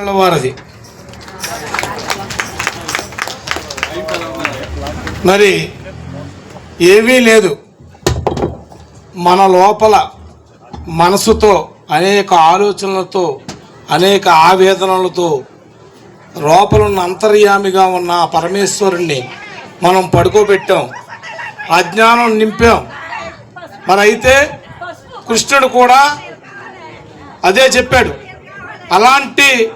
వారది మరి ఏమీ లేదు. మన లోపల మనసుతో అనేక ఆలోచనలతో అనేక ఆవేదనలతో లోపల ఉన్న అంతర్యామిగా ఉన్న పరమేశ్వరుణ్ణి మనం పడుకోబెట్టాం. అజ్ఞానం నింపాం. మరి అయితే కృష్ణుడు కూడా అదే చెప్పాడు. అలాంటి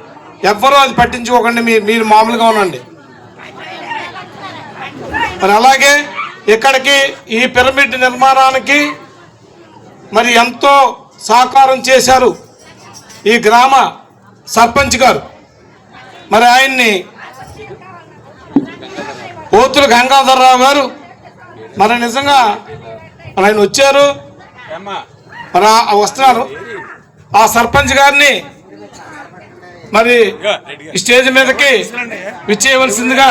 ఎవ్వరూ అది పట్టించుకోకండి మీరు మీరు మామూలుగా ఉండండి. మరి అలాగే ఇక్కడికి ఈ పిరమిడ్ నిర్మాణానికి మరి ఎంతో సహకారం చేశారు ఈ గ్రామ సర్పంచ్ గారు. మరి ఆయన్ని పోతులు గంగాధరరావు గారు మరి నిజంగా మరి ఆయన వచ్చారు. మరి వస్తున్నారు. ఆ సర్పంచ్ గారిని మరి స్టేజ్ మీదకి విచ్చేయవలసిందిగా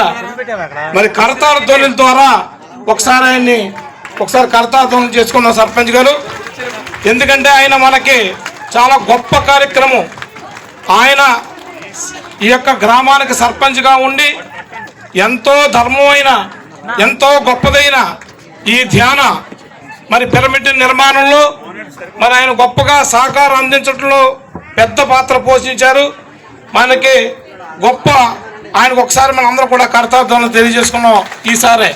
మరి కర్తార ధ్వనుల ద్వారా ఒకసారి ఆయన్ని ఒకసారి కర్తార ధ్వనులు చేసుకున్నాం సర్పంచ్ గారు. ఎందుకంటే ఆయన మనకి చాలా గొప్ప కార్యక్రమం. ఆయన ఈ యొక్క గ్రామానికి సర్పంచ్గా ఉండి ఎంతో ధర్మమైన ఎంతో గొప్పదైన ఈ ధ్యాన మరి పిరమిడ్ నిర్మాణంలో మరి ఆయన గొప్పగా సహకారం అందించడంలో పెద్ద పాత్ర పోషించారు. మనకి గొప్ప ఆయనకు ఒకసారి మనం అందరూ కూడా కర్తార్థంలో తెలియజేసుకున్నాం ఈసారే.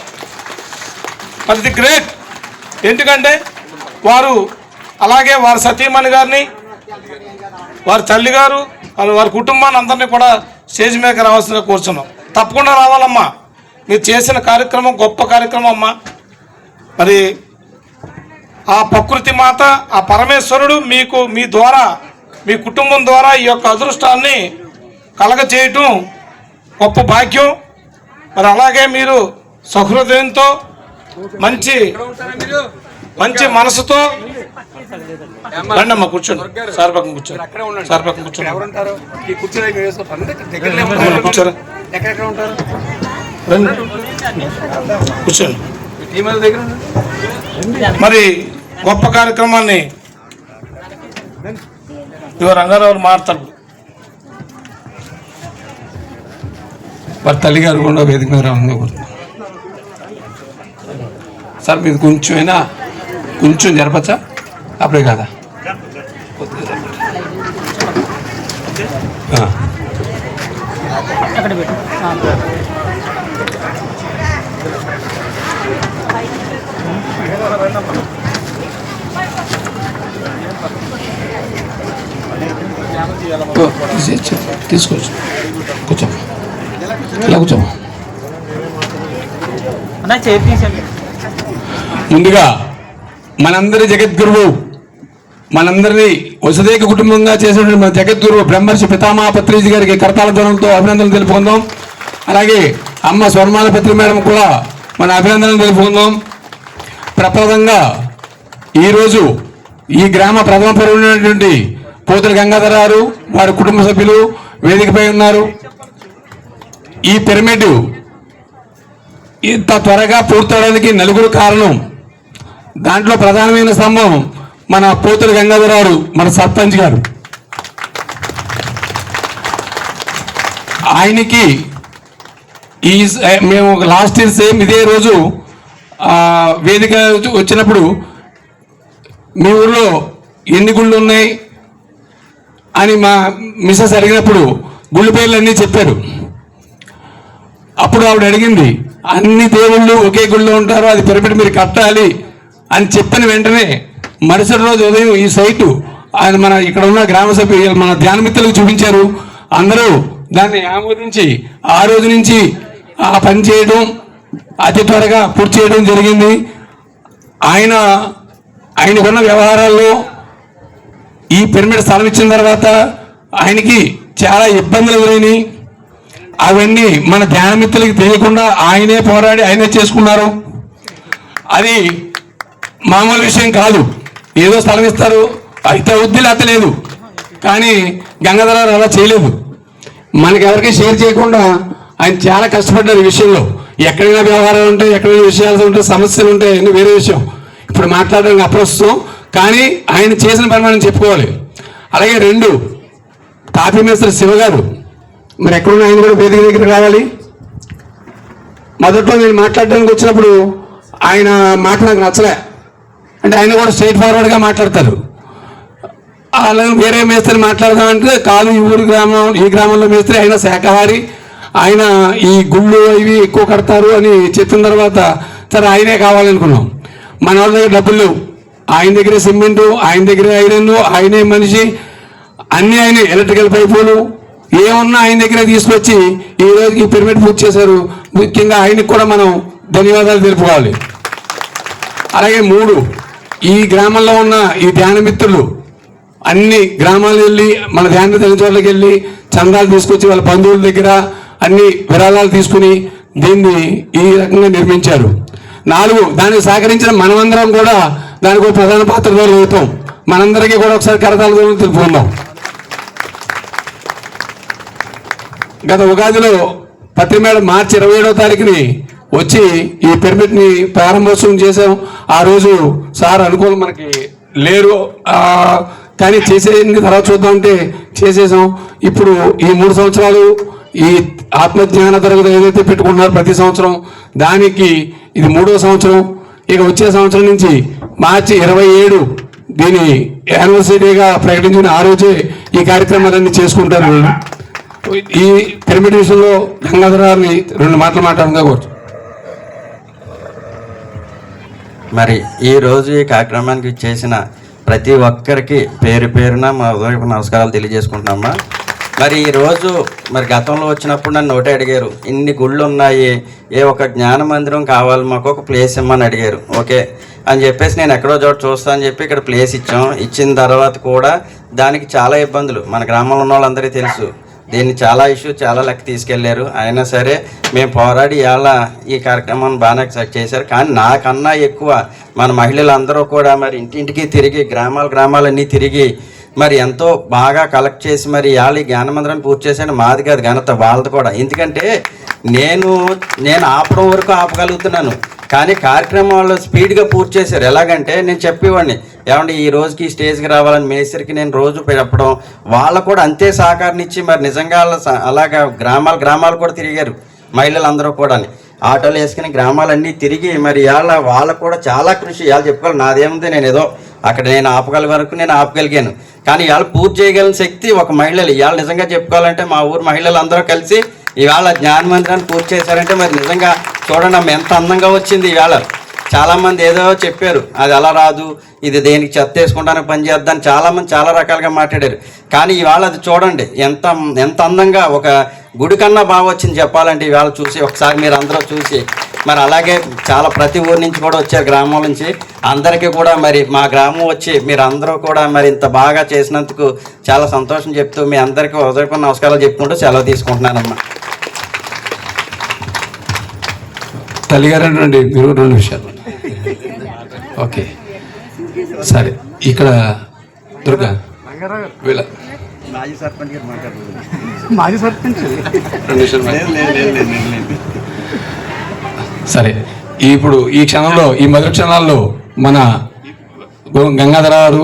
మరి ది గ్రేట్ ఎందుకంటే వారు అలాగే వారి సతీమణి గారిని వారి తల్లి గారు వారి కుటుంబాన్ని అందరినీ కూడా స్టేజ్ మీద రావాల్సిన కూర్చున్నాం. తప్పకుండా రావాలమ్మా. మీరు చేసిన కార్యక్రమం గొప్ప కార్యక్రమం అమ్మా. మరి ఆ ప్రకృతి మాత ఆ పరమేశ్వరుడు మీకు మీ ద్వారా మీ కుటుంబం ద్వారా ఈ యొక్క అదృష్టాన్ని కలగచేయటం గొప్ప భాగ్యం. మరి అలాగే మీరు సహృదయంతో మంచి మంచి మనసుతో రండి అమ్మా కూర్చోండి. సార్ పక్కన కూర్చోండి. సార్ పక్కన కూర్చోండి. కూర్చోరా రండి. కూర్చోండి. మరి గొప్ప కార్యక్రమాన్ని ఇదిగో రంగారావు మారుతారు వారి తల్లిగారు కూడా వేదిక మీద రావాలని కోరుతున్నాను సార్ మీరు కొంచెమైనా కొంచెం జరపచ్చా? అప్పుడే కదా? తీసుకోవచ్చు. ఇలా కూర్చో ముందుగా మనందరి జగద్గురువు మనందరినీ వసుదేక కుటుంబంగా చేసినటువంటి మన జగద్గురువు బ్రహ్మర్షి పితామహ పత్రిజీ గారికి కరతాళ ధ్వనంతో అభినందనలు తెలుపుకుందాం. అలాగే అమ్మ స్వర్మాల పత్రి మేడం కూడా మన అభినందనలు తెలుపుకుందాం. ప్రప్రదంగా ఈరోజు ఈ గ్రామ ప్రథమ పౌరుడైనటువంటి పోతుల గంగాధర గారు వారి కుటుంబ సభ్యులు వేదికపై ఉన్నారు. ఈ పిరమిడ్ ఇంత త్వరగా పూర్తవడానికి నలుగురు కారణం. దాంట్లో ప్రధానమైన స్తంభం మన పోతుల గంగాధరరావు మన సర్పంచ్ గారు. ఆయనకి ఈ మేము లాస్ట్ ఇయర్ సేమ్ ఇదే రోజు వేదిక వచ్చినప్పుడు మీ ఊర్లో ఎన్ని గుళ్ళు ఉన్నాయి అని మా మిస్సెస్ అడిగినప్పుడు గుళ్ళు పేర్లు అన్నీ చెప్పారు. అప్పుడు ఆవిడ అడిగింది అన్ని దేవుళ్ళు ఒకే గుళ్ళో ఉంటారు అది పిరమిడ్ మీరు కట్టాలి అని చెప్పిన వెంటనే మరుసటి రోజు ఉదయం ఈ సైటు ఆయన మన ఇక్కడ ఉన్న గ్రామ సభ్యులు మన ధ్యాన మిత్రులకు చూపించారు. అందరూ దాన్ని ఆమోదించి ఆ రోజు నుంచి ఆ పని చేయడం అతి త్వరగా పూర్తి చేయడం జరిగింది. ఆయన ఆయనకున్న వ్యవహారాల్లో ఈ పిరమిడ్ స్థలం ఇచ్చిన తర్వాత ఆయనకి చాలా ఇబ్బందులు ఎదురైనాయి. అవన్నీ మన ధ్యానమిత్రులకి తెలియకుండా ఆయనే పోరాడి ఆయనే చేసుకున్నారు. అది మామూలు విషయం కాదు. ఏదో స్థలం ఇస్తారు అయితే వృద్ధి లేకపోతే లేదు. కానీ గంగాధర అలా చేయలేదు. మనకి ఎవరికి షేర్ చేయకుండా ఆయన చాలా కష్టపడ్డారు ఈ విషయంలో. ఎక్కడైనా వ్యవహారాలు ఉంటాయి ఎక్కడైనా విషయాలు ఉంటాయి సమస్యలు ఉంటాయి అన్ని వేరే విషయం. ఇప్పుడు మాట్లాడడానికి అప్రస్తుతం కానీ ఆయన చేసిన పని మనం చెప్పుకోవాలి. అలాగే రెండు తాపీ మేస్త్రి శివ గారు మరి ఎక్కడున్న ఆయన కూడా వేదిక దగ్గర రావాలి. మొదట్లో నేను మాట్లాడడానికి వచ్చినప్పుడు ఆయన మాట నాకు నచ్చలే. అంటే ఆయన కూడా స్ట్రైట్ ఫార్వర్డ్గా మాట్లాడతారు. అలా వేరే మేస్త్రి మాట్లాడదామంటే కాదు ఈ ఊరు గ్రామం ఈ గ్రామంలో మేస్త్రి ఆయన శాఖవారి ఆయన ఈ గుళ్ళు ఇవి ఎక్కువ కడతారు అని చెప్పిన తర్వాత సరే ఆయనే కావాలనుకున్నాం. మన వాళ్ళ దగ్గర డబ్బులు లేవు. ఆయన దగ్గరే సిమెంటు ఆయన దగ్గరే ఐరన్ ఆయనే మనిషి అన్ని ఆయన ఎలక్ట్రికల్ పైపులు ఏమున్నా ఆయన దగ్గర తీసుకొచ్చి ఈ రోజు ఈ పిరమిడ్ పూర్తి చేశారు. ముఖ్యంగా ఆయనకి కూడా మనం ధన్యవాదాలు తెలుపుకోవాలి. అలాగే మూడు ఈ గ్రామంలో ఉన్న ఈ ధ్యాన మిత్రులు అన్ని గ్రామాలు వెళ్ళి మన ధ్యాన తెలిసిన చోట్లకి వెళ్ళి చందాలు తీసుకొచ్చి వాళ్ళ బంధువుల దగ్గర అన్ని విరాళాలు తీసుకుని దీన్ని ఈ రకంగా నిర్మించారు. నాలుగు దానికి సహకరించిన మనమందరం కూడా దానికి ఒక ప్రధాన పాత్రలో అవుతాం మనందరికీ కూడా ఒకసారి కరతాలు తెలుపుకుందాం. గత ఉగాదిలో పత్రిమేడ మార్చి ఇరవై ఏడవ తారీఖుని వచ్చి ఈ పిరమిడ్ ప్రారంభోత్సవం చేసాం ఆ రోజు సార్ అనుకూలం మనకి లేరు. కానీ చేసేది తర్వాత చూద్దామంటే చేసేసాం. ఇప్పుడు ఈ మూడు సంవత్సరాలు ఈ ఆత్మజ్ఞాన తరగతి ఏదైతే పెట్టుకున్నారో ప్రతి సంవత్సరం దానికి ఇది మూడో సంవత్సరం. ఇక వచ్చే సంవత్సరం నుంచి మార్చి ఇరవై ఏడు దీని యానివర్సరీగా ప్రకటించిన ఆ రోజే ఈ కార్యక్రమాలన్నీ చేసుకుంటారు. ఈ పిరమిడ్ విషయంలో గంగాధరాన్ని రెండు మాటలు మాట్లాడంగా కోరుచు మరి ఈ రోజు ఈ కార్యక్రమానికి చేసిన ప్రతి ఒక్కరికి పేరు పేరున మా ఉదయపు నమస్కారాలు తెలియజేసుకుంటున్నామా? మరి ఈ రోజు మరి గతంలో వచ్చినప్పుడు నన్ను ఒకటే అడిగారు ఇన్ని గుళ్ళు ఉన్నాయి ఏ ఒక జ్ఞాన మందిరం కావాలి మాకు ఒక ప్లేస్ ఇమ్మని అడిగారు. ఓకే అని చెప్పేసి నేను ఎక్కడో చోట చూస్తా అని చెప్పి ఇక్కడ ప్లేస్ ఇచ్చాం. ఇచ్చిన తర్వాత కూడా దానికి చాలా ఇబ్బందులు. మన గ్రామంలో ఉన్న వాళ్ళందరికీ తెలుసు. దీన్ని చాలా ఇష్యూ చాలా లెక్క తీసుకెళ్ళారు. అయినా సరే మేము పోరాడి ఇవాళ ఈ కార్యక్రమాన్ని బాగానే సక్సెస్ చేశారు. కానీ నాకన్నా ఎక్కువ మన మహిళలందరూ కూడా మరి ఇంటింటికి తిరిగి గ్రామాల గ్రామాలన్నీ తిరిగి మరి ఎంతో బాగా కలెక్ట్ చేసి మరి ఇవాళ ఈ జ్ఞానమందిరాన్ని పూర్తి చేశాను మాది కాదు ఘనత వాళ్ళది కూడా. ఎందుకంటే నేను నేను ఆపడం వరకు ఆపగలుగుతున్నాను. కానీ కార్యక్రమాలు స్పీడ్గా పూర్తి చేశారు. ఎలాగంటే నేను చెప్పేవాడిని ఏమంటే ఈ రోజుకి స్టేజ్కి రావాలని మేస్త్రికి నేను రోజు చెప్పడం వాళ్ళు కూడా అంతే సహకారం ఇచ్చి మరి నిజంగా వాళ్ళ స- అలాగా గ్రామాలు గ్రామాలు కూడా తిరిగారు. మహిళలందరూ కూడా ఆటోలు వేసుకుని గ్రామాలన్నీ తిరిగి మరి ఇవాళ వాళ్ళకు కూడా చాలా కృషి ఇవాళ చెప్పుకోవాలి నాదేముంది నేను ఏదో అక్కడ నేను ఆపగల వరకు నేను ఆపగలిగాను. కానీ ఇవాళ పూర్తి చేయగలిగిన శక్తి ఒక మహిళలు. ఇవాళ నిజంగా చెప్పుకోవాలంటే మా ఊరు మహిళలు అందరూ కలిసి ఇవాళ జ్ఞాన మందిరాన్ని పూర్తి చేశారంటే మరి నిజంగా చూడండి అమ్మ ఎంత అందంగా వచ్చింది ఈవేళ చాలామంది ఏదో చెప్పారు అది అలా రాదు ఇది దేనికి చెత్త వేసుకుంటానికి పని చేద్దాం చాలామంది చాలా రకాలుగా మాట్లాడారు. కానీ ఇవాళ అది చూడండి ఎంత ఎంత అందంగా ఒక గుడి కన్నా బాగా వచ్చింది చెప్పాలంటే ఇవాళ చూసి ఒకసారి మీరు అందరూ చూసి. మరి అలాగే చాలా ప్రతి ఊరి నుంచి కూడా వచ్చారు గ్రామం నుంచి. అందరికీ కూడా మరి మా గ్రామం వచ్చి మీరు అందరూ కూడా మరి ఇంత బాగా చేసినందుకు చాలా సంతోషం చెప్తూ మీ అందరికీ హృదయపూర్ణ నమస్కారాలు చెప్పుకుంటూ సెలవు తీసుకుంటున్నానమ్మా. తల్లిగారు అండి మీరు రెండు విషయాలు ఓకే. సరే ఇక్కడ దుర్గా వీళ్ళ మాజీ సర్పంచ్ గారు మాట్లాడుతున్నారు. మాజీ సర్పంచ్? రెండు నిమిషాలు మరి. సరే ఇప్పుడు ఈ క్షణంలో ఈ మొదటి క్షణాల్లో మన గంగాధర గారు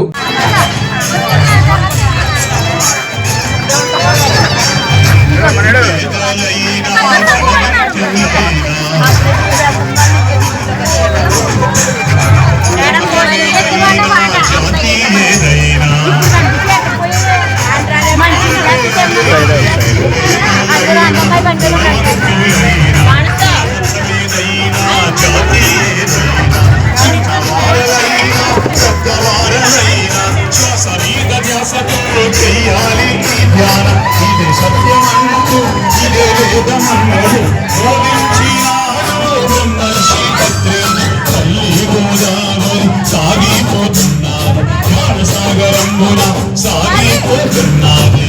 చెయ్యాలి ఈ ధ్యానం ఇదే సత్యమంటూ ఇదే వేదమన్నడు బోధించినాడు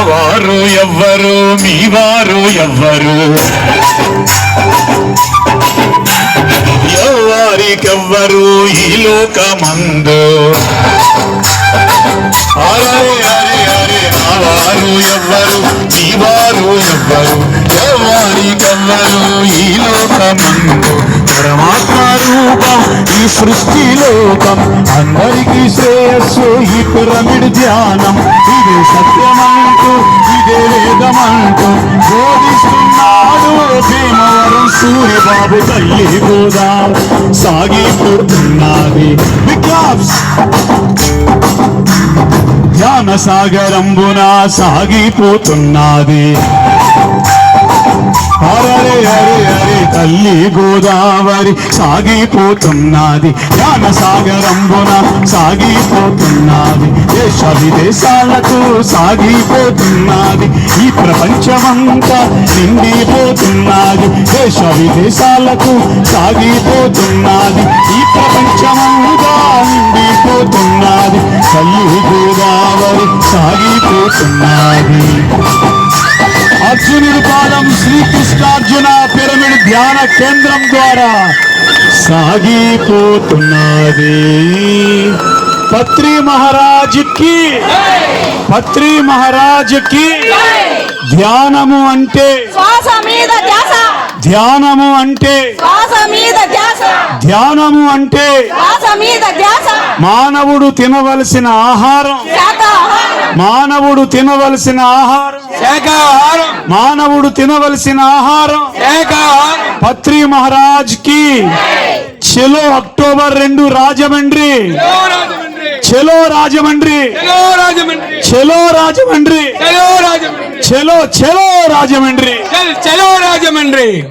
వారు ఎవ్వరు మీ వారు ఎవ్వరు? ఎవరికెవ్వరు ఈ లోకమందు? వారు ఎవ్వరు నీ వారు ఎవ్వరు ఎవరికెవ్వరు ఈ లోకమందు? పరమా సృష్టి లోకం అందరికీ శ్రేయస్సు ఈ పిరమిడ్ ధ్యానం. ఇదే సత్యమంటూ ఇదే వేదమంటూ బోధిస్తున్నాడు భీమవరం సూర్యబాబు తల్లి కూడా సాగిపోతున్నది విక్లాప్స్ ధ్యాన సాగరంబున సాగిపోతున్నది. అరే అరే అరే తల్లి గోదావరి సాగిపోతున్నది జ్ఞాన సాగరంబున సాగిపోతున్నది దేశ విదేశాలకు సాగిపోతున్నది ఈ ప్రపంచమంతా నిండిపోతున్నది దేశ విదేశాలకు సాగిపోతున్నది ఈ ప్రపంచమంతా నిండిపోతున్నది తల్లి గోదావరి సాగిపోతున్నది. అర్జునుడి పాదం శ్రీకృష్ణార్జున పిరమిడ్ ధ్యాన కేంద్రం ద్వారా సాగిపోతున్నది. పత్రి మహారాజ్కి పత్రి మహారాజ్కి ధ్యానము అంటే శ్వాస మీద ధ్యాస. ధ్యానము అంటే శ్వాస మీద ధ్యాస. ధ్యానము అంటే శ్వాస మీద ధ్యాస. మానవుడు తినవలసిన ఆహారం. మానవుడు తినవలసిన ఆహారం. మానవుడు తినవలసిన ఆహారం. పత్రి మహారాజ్కి చెలో అక్టోబర్ రెండు రాజమండ్రి. చలో రాజమండ్రి. చెలో రాజమండ్రి. చలో రాజమండ్రి. చెలో రాజమండ్రి. చలో రాజమండ్రి.